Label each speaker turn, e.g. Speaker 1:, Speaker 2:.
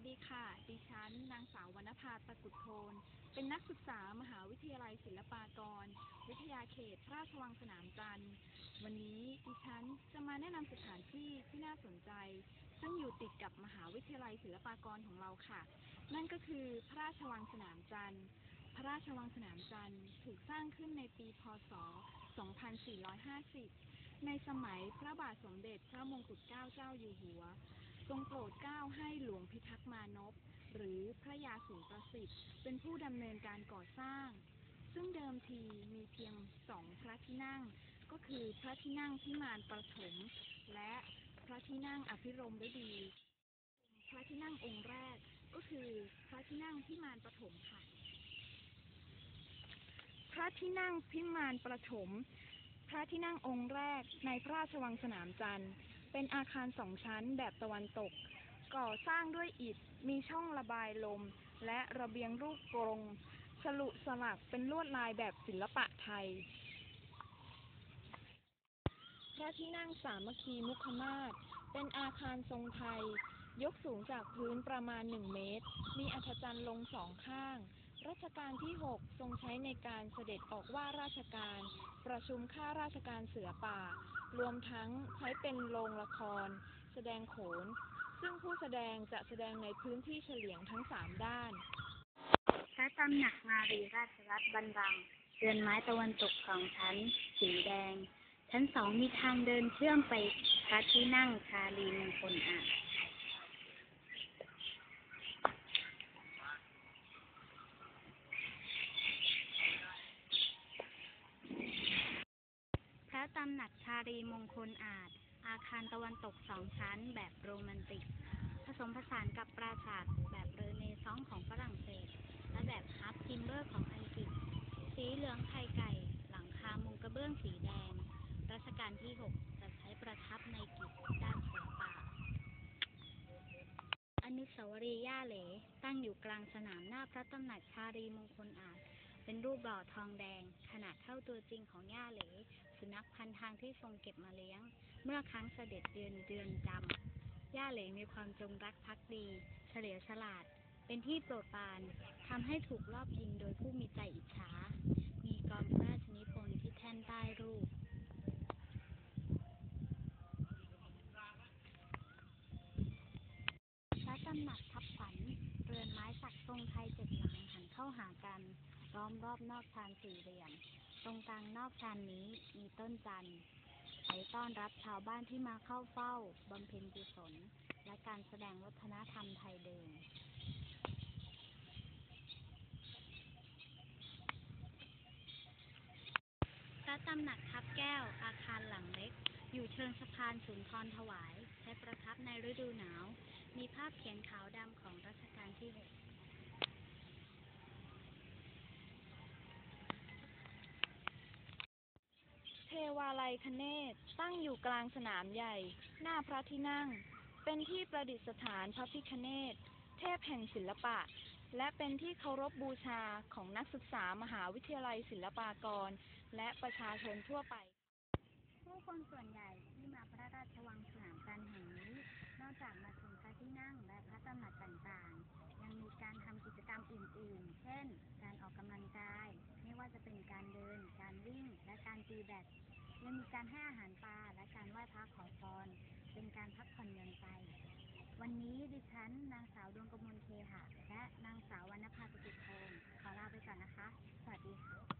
Speaker 1: สดีค่ะ ดิฉัน นางสาววรรณภาตะกุดโทน เป็นนักศึกษามหาวิทยาลัยศิลปากร วิทยาเขต พระราชวังสนามจันทร์ วันนี้ดิฉันจะมาแนะนำสถานที่ที่น่าสนใจ ซึ่งอยู่ติดกับมหาวิทยาลัยศิลปากรของเราค่ะ นั่นก็คือพระราชวังสนามจันทร์ พระราชวังสนามจันทร์ถูกสร้างขึ้นในปี พศ 2450 ในสมัยพระบาทสมเด็จพระมงกุฎเกล้าเจ้าอยู่หัว ทรงโปรดเกล้าให้หลวงพิทักษ์มานพหรือพระยาศรีประสิทธิ์ เป็นผู้ดำเนินการก่อสร้าง ซึ่งเดิมทีมีเพียงสองพระที่นั่ง ก็คือพระที่นั่งพิมานประถม และพระที่นั่งอภิรมย์ฤดี พระที่นั่งองค์แรกก็คือพระที่นั่งพิมานประถมค่ะ พระที่นั่งพิมานประถม พระที่นั่งองค์แรกในพระราชวังสนามจันทร์ เป็นอาคารสองชั้นแบบตะวันตก ก่อสร้างด้วยอิฐ มีช่องระบายลม และระเบียงรูปกรงฉลุสลักเป็นลวดลายแบบศิลปะไทย พระที่นั่งสามัคคีมุขมาศ เป็นอาคารทรงไทย ยกสูงจากพื้นประมาณหนึ่งเมตร มีอัฐจันทร์ลงสองข้าง รัชกาลที่ 6 ทรงใช้ในการเสด็จออกว่าราชการ ประชุมข้าราชการเสือป่า รวมทั้งใช้เป็นโรงละคร แสดงโขน ซึ่งผู้แสดงจะแสดงในพื้นที่เฉลียงทั้งสามด้าน
Speaker 2: พระตำหนักมารีราชรัตน์บันลังเรือนไม้ตะวันตกสองชั้น สีแดง ชั้นสองมีทางเดินเชื่อมไปพระที่นั่งชาลีมงคลอาจ ตำหนักชาลีมงคลอาจ อาคารตะวันตกสองชั้นแบบโรแมนติก ผสมผสานกับปราสาทแบบเรเนซองส์ของฝรั่งเศส และแบบฮับทิมเบอร์ของอังกฤษ สีเหลืองไข่ไก่ หลังคามุงกระเบื้องสีแดง รัชกาลที่ 6 จะใช้ประทับในกิจด้านศิลปะอนุสาวรีย์ย่าเหล ตั้งอยู่กลางสนามหน้าพระตำหนักชาลีมงคลอาจ เป็นรูปหล่อทองแดง ขนาดเท่าตัวจริงของย่าเหลสุนัขพันทางที่ทรงเก็บมาเลี้ยง เมื่อครั้งเสด็จเดือนเดือนจำย่าเหลมีความจงรักภักดี เฉลียวฉลาด เป็นที่โปรดปรานทำให้ถูกลอบยิงโดยผู้มีใจอิจฉา มีกรพระราชนิพนธ์ที่แท่นใต้รูปพระตำหนักทับขวัญเรือนไม้สักทรงไทยเจ็ดหลังหันเข้าหากัน ล้อมรอบนอกชานสี่เหลี่ยม ตรงกลางนอกชานนี้มีต้นจันทร์ไว้ต้อนรับชาวบ้านที่มาเข้าเฝ้าบำเพ็ญกุศล และการแสดงวัฒนธรรมไทยเดิมพระตำหนักทับแก้วอาคารหลังเล็ก อยู่เชิงสะพานสุนทรถวาย ใช้ประทับในฤดูหนาว มีภาพเขียนขาวดำของรัชกาลที่หก
Speaker 1: ลัยคเนศตั้งอยู่กลางสนามใหญ่ หน้าพระที่นั่ง เป็นที่ประดิษฐานพระพิฆเนศเทพแห่งศิลปะ และเป็นที่เคารพบูชาของนักศึกษามหาวิทยาลัยศิลปากร และประชาชนทั่วไป
Speaker 2: ผู้คนส่วนใหญ่ที่มาพระราชวังสนามจันทร์แห่งนี้ นอกจากมาชมพระที่นั่งและพระตำหนักต่างๆ ยังมีการทำกิจกรรมอื่น ๆ เช่น การออกกำลังกาย ไม่ว่าจะเป็นการเดิน การวิ่ง และการตีแบด ยังมีการให้อาหารปลาและการไหว้พระขอพรเป็นการพักผ่อนหย่อนใจ วันนี้ดิฉันนางสาวดวงกมลเคหะและนางสาววรรณภาสุติโทนขอลาไปก่อนนะคะ สวัสดีค่ะ